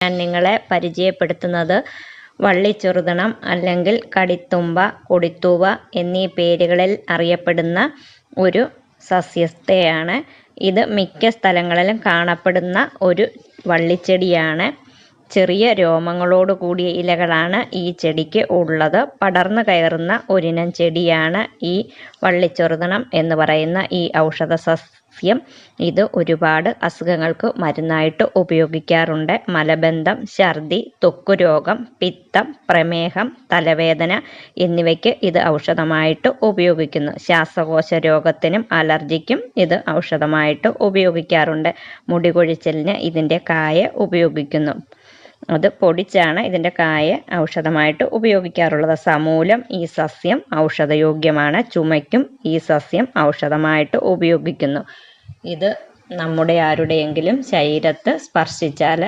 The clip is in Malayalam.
ഞാൻ നിങ്ങളെ പരിചയപ്പെടുത്തുന്നത് വള്ളിച്ചെറുതണം അല്ലെങ്കിൽ കടിത്തുമ്പ കൊടിത്തൂവ എന്നീ പേരുകളിൽ അറിയപ്പെടുന്ന ഒരു സസ്യത്തെയാണ്. ഇത് മിക്ക സ്ഥലങ്ങളിലും കാണപ്പെടുന്ന ഒരു വള്ളിച്ചെടിയാണ്. ചെറിയ രോമങ്ങളോട് കൂടിയ ഇലകളാണ് ഈ ചെടിക്ക് ഉള്ളത്. പടർന്നു കയറുന്ന ഒരിനം ചെടിയാണ് ഈ വള്ളിച്ചെറുതണം എന്ന് പറയുന്ന ഈ ഔഷധ സസ്യം ഇത് ഒരുപാട് അസുഖങ്ങൾക്ക് മരുന്നായിട്ട് ഉപയോഗിക്കാറുണ്ട്. മലബന്ധം ഛർദി ത്വക്കുരോഗം പിത്തം പ്രമേഹം തലവേദന എന്നിവയ്ക്ക് ഇത് ഔഷധമായിട്ട് ഉപയോഗിക്കുന്നു. ശ്വാസകോശ രോഗത്തിനും അലർജിക്കും ഇത് ഔഷധമായിട്ട് ഉപയോഗിക്കാറുണ്ട്. മുടി കൊഴിച്ചിലിന് ഇതിന്റെ കായ ഉപയോഗിക്കുന്നു. അത് പൊടിച്ചാണ് ഇതിന്റെ കായ ഔഷധമായിട്ട് ഉപയോഗിക്കാറുള്ളത്. സമൂലം ഈ സസ്യം ഔഷധയോഗ്യമാണ്. ചുമയ്ക്കും ഈ സസ്യം ഔഷധമായിട്ട് ഉപയോഗിക്കുന്നു. ഇത് നമ്മുടെ ആരുടെയെങ്കിലും ശരീരത്ത് സ്പർശിച്ചാൽ